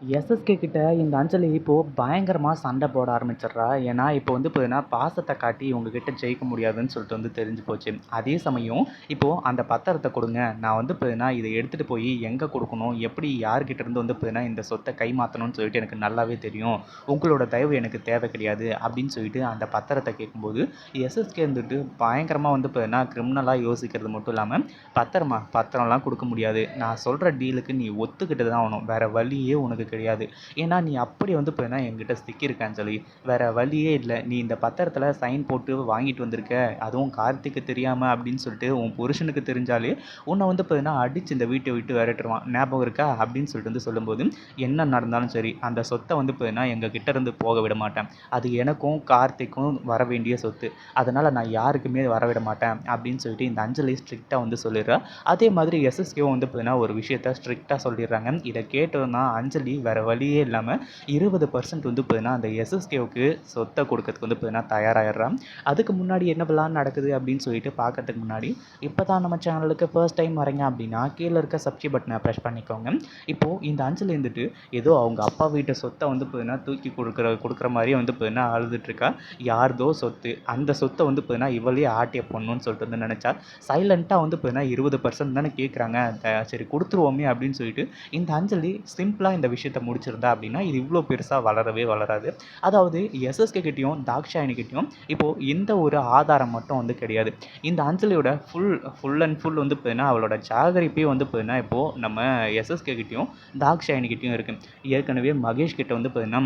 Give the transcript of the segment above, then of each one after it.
SSK கிட்ட இந்த அஞ்சலி இப்போது பயங்கரமாக சண்டை போட ஆரம்பிச்சிடுறா. ஏன்னா இப்போ வந்து பார்த்தீங்கன்னா பாசத்தை காட்டி இவங்ககிட்ட ஜெயிக்க முடியாதுன்னு சொல்லிட்டு வந்து தெரிஞ்சு போச்சு. அதே சமயம் இப்போது அந்த பத்திரத்தை கொடுங்க. நான் வந்து பார்த்தீங்கன்னா இதை எடுத்துகிட்டு போய் எங்கே கொடுக்கணும்? எப்படி யார்கிட்ட இருந்து வந்து பார்த்தீங்கன்னா இந்த சொத்தை கைமாற்றணும்னு சொல்லிட்டு எனக்கு நல்லாவே தெரியும். உங்களோட தயவு எனக்கு தேவை கிடையாது அப்படின்னு சொல்லிட்டு அந்த பத்திரத்தை கேட்கும்போது எஸ்எஸ்கே வந்துட்டு பயங்கரமாக வந்து பார்த்தீங்கன்னா கிரிமினலாக யோசிக்கிறது மட்டும் இல்லாமல் பத்திரமா பத்திரம்லாம் கொடுக்க முடியாது. நான் சொல்கிற டீலுக்கு நீ ஒத்துக்கிட்டு தான் ஆகணும். வேறு வழியே உனக்கு கிடையாது. ஏன்னா நீ அப்படி வந்து பார்த்தீங்கன்னா என்கிட்ட சிக்கியிருக்கான்னு சொல்லி வேறு வழியே இல்லை. நீ இந்த பத்திரத்தில் சைன் போட்டு வாங்கிட்டு வந்திருக்க. அதுவும் கார்த்திக்கு தெரியாமல் அப்படின்னு சொல்லிட்டு உன் புருஷனுக்கு தெரிஞ்சாலே உன்னை வந்து பார்த்தீங்கன்னா அடித்து இந்த வீட்டை விட்டு விரட்டுருவான். ஞாபகம் இருக்கா? அப்படின்னு சொல்லிட்டு வந்து சொல்லும்போது என்ன நடந்தாலும் சரி அந்த சொத்தை வந்து பார்த்தீங்கன்னா எங்கள் கிட்ட இருந்து போக விட மாட்டேன். அது எனக்கும் கார்த்திக்கும் வர வேண்டிய சொத்து. அதனால் நான் யாருக்குமே வர விட மாட்டேன் அப்படின்னு சொல்லிட்டு இந்த அஞ்சலி ஸ்ட்ரிக்டாக வந்து சொல்லிடுறா. அதே மாதிரி எஸ்எஸ்கேவும் வந்து பார்த்தீங்கன்னா ஒரு விஷயத்த ஸ்ட்ரிக்டாக சொல்லிடுறாங்க. இதை கேட்டோன்னா அஞ்சலி வேறு வழியே இல்லாமல் இருபது பர்சன்ட் வந்து பார்த்தீங்கன்னா அந்த எஸ்எஸ்கேவுக்கு சொத்தை கொடுக்கறதுக்கு வந்து பார்த்தீங்கன்னா தயாராகிடுறான் அதுக்கு முன்னாடி என்ன பிளான் நடக்குது அப்படின்னு சொல்லிட்டு பார்க்கறதுக்கு முன்னாடி இப்போ தான் நம்ம சேனலுக்கு ஃபர்ஸ்ட் டைம் வரீங்க அப்படின்னா கீழே இருக்க சப்ஸ்கிரைப் பட்டனை ப்ரெஸ் பண்ணிக்கோங்க. இப்போது இந்த அஞ்சல் இருந்துட்டு ஏதோ அவங்க அப்பா வீட்டு சொத்தை வந்து பார்த்தீங்கன்னா தூக்கி கொடுக்குற கொடுக்குற மாதிரியே வந்து பார்த்தீங்கன்னா அழுதுட்டுருக்கா யார்தோ சொத்து அந்த சொத்தை வந்து பார்த்தீங்கன்னா இவளே ஆட்டிய பொண்ணுன்னு சொல்லிட்டு வந்து நினச்சா சைலண்ட்டாக வந்து பார்த்தீங்கன்னா இருபது பர்சன்ட் தானே கேட்குறாங்க சரி கொடுத்துருவோமே அப்படின்னு சொல்லிட்டு இந்த அஞ்சலி சிம்பிளாக இந்த விஷயம் விஷயத்தை முடிச்சிருந்தா அப்படின்னா இது இவ்வளோ பெருசாக வளரவே வளராது. அதாவது எஸ்எஸ்கே கிட்டேயும் தாக்ஷாயணிக்கிட்டேயும் இப்போது எந்த ஒரு ஆதாரம் மட்டும் வந்து கிடையாது. இந்த அஞ்சலியோட ஃபுல் ஃபுல் அண்ட் ஃபுல் வந்து பார்த்தீங்கன்னா அவளோட ஜாகரிப்பே வந்து பார்த்தீங்கன்னா இப்போது நம்ம எஸ்எஸ்கே கிட்டேயும் தாக்ஷாயினி இருக்குது ஏற்கனவே மகேஷ் கிட்ட வந்து பார்த்தீங்கன்னா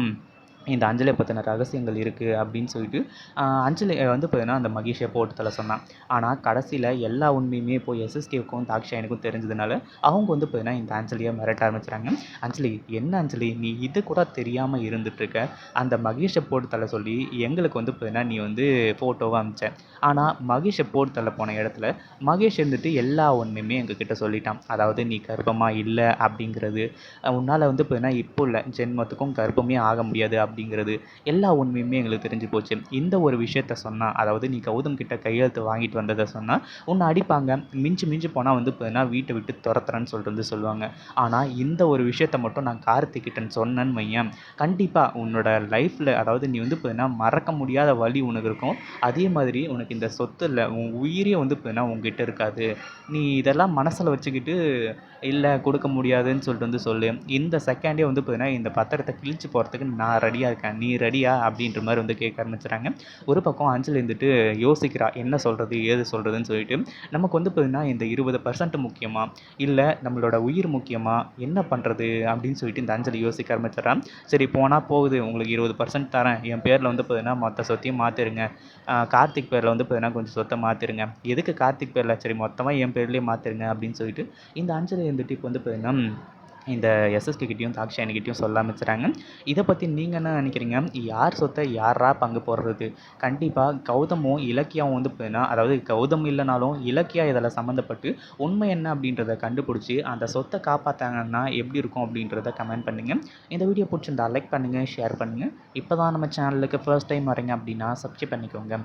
இந்த அஞ்சலியை பற்றின ரகசியங்கள் இருக்குது அப்படின்னு சொல்லிட்டு அஞ்சலி வந்து பார்த்தீங்கன்னா அந்த மகேஷை போட்டு தலை சொன்னான். ஆனால் கடைசியில் எல்லா உண்மையுமே இப்போ எஸ்எஸ்கேவுக்கும் தாக்ஷாயனுக்கும் தெரிஞ்சதுனால அவங்க வந்து பார்த்தீங்கன்னா இந்த அஞ்சலியை மிரட்ட ஆரம்பிச்சுறாங்க அஞ்சலி என்ன அஞ்சலி? நீ இது கூட தெரியாமல் இருந்துகிட்ருக்க அந்த மகேஷை போட்டு தலை சொல்லி எங்களுக்கு வந்து பார்த்தீங்கன்னா நீ வந்து ஃபோட்டோவை அமிச்ச. ஆனால் மகேஷை போட்டு தள்ள போன இடத்துல மகேஷ் இருந்துட்டு எல்லா உண்மையுமே எங்ககிட்ட சொல்லிட்டான். அதாவது நீ கர்ப்பமாக இல்லை அப்படிங்கிறது. உன்னால் வந்து பார்த்தீங்கன்னா இப்போ இல்லை ஜென்மத்துக்கும் கர்ப்பமே ஆக முடியாது அப்படிங்கிறது எல்லா உண்மையுமே எங்களுக்கு தெரிஞ்சு போச்சு. இந்த ஒரு விஷயத்த சொன்னால் அதாவது நீ கௌதம் கிட்ட கையெழுத்து வாங்கிட்டு வந்ததை சொன்னால் உன்னை அடிப்பாங்க. மிஞ்சி மிஞ்சி போனால் வந்து பார்த்தீங்கன்னா வீட்டை விட்டு துரத்துறேன்னு சொல்லிட்டு வந்து சொல்லுவாங்க. ஆனால் இந்த ஒரு விஷயத்த மட்டும் நான் கார்த்திகிட்டன்னு சொன்னேன்னு வையன். கண்டிப்பாக உன்னோட லைஃப்பில் அதாவது நீ வந்து பார்த்தீங்கன்னா மறக்க முடியாத வழி உனக்கு இருக்கும். அதே மாதிரி உனக்கு இந்த சொத்து இல்லை உன் உயிரே வந்து பார்த்தீங்கன்னா உங்ககிட்ட இருக்காது. நீ இதெல்லாம் மனசில் வச்சுக்கிட்டு இல்லை கொடுக்க முடியாதுன்னு சொல்லிட்டு வந்து சொல்லு. இந்த செகண்டே வந்து பார்த்தீங்கன்னா இந்த பத்திரத்தை கிழிச்சு போகிறதுக்கு நான் ரெடி ரெடியாக இருக்கேன். நீ ரெடியா அப்படின்ற மாதிரி வந்து கேட்க ஆரம்பிச்சுறாங்க. ஒரு பக்கம் அஞ்சல் இருந்துட்டு யோசிக்கிறா என்ன சொல்கிறது ஏது சொல்கிறதுன்னு சொல்லிட்டு. நமக்கு வந்து பார்த்தீங்கன்னா இந்த இருபது பர்சன்ட் முக்கியமாக இல்லை நம்மளோட உயிர் முக்கியமா? என்ன பண்ணுறது அப்படின்னு சொல்லிட்டு இந்த அஞ்சலி யோசிக்க ஆரம்பிச்சிடறான் சரி போனால் போகுது. உங்களுக்கு இருபது பர்சன்ட் தரேன். என் பேரில் வந்து பார்த்தீங்கன்னா மொத்த சொத்தையும் மாற்றிருங்க கார்த்திக் பேரில் வந்து பார்த்தீங்கன்னா கொஞ்சம் சொத்தை மாற்றிருங்க எதுக்கு கார்த்திக் பேரில்? சரி மொத்தமாக என் பேர்லேயே மாற்றிருங்க அப்படின்னு சொல்லிட்டு இந்த அஞ்சலி இருந்துட்டு இப்போ வந்து பார்த்தீங்கன்னா இந்த எஸ்எஸ்கே கிட்டேயும் சொல்ல ஆரம்பிச்சுறாங்க இதை பற்றி நீங்கள் என்ன நினைக்கிறீங்க? யார் சொத்தை யாரா பங்கு போடுறது? கண்டிப்பாக கௌதமும் இலக்கியாவும் வந்து பார்த்தீங்கன்னா அதாவது கௌதம் இல்லைனாலும் இலக்கியா இதில் சம்மந்தப்பட்டு உண்மை என்ன அப்படின்றத கண்டுபிடிச்சி அந்த சொத்தை காப்பாற்றாங்கன்னா எப்படி இருக்கும் அப்படின்றத கமெண்ட் பண்ணுங்கள் இந்த வீடியோ பிடிச்சிருந்தா லைக் பண்ணுங்கள் ஷேர் பண்ணுங்கள் இப்போ தான் நம்ம சேனலுக்கு ஃபர்ஸ்ட் டைம் வரீங்க அப்படின்னா சப்ஸ்கிரைப் பண்ணிக்கோங்க.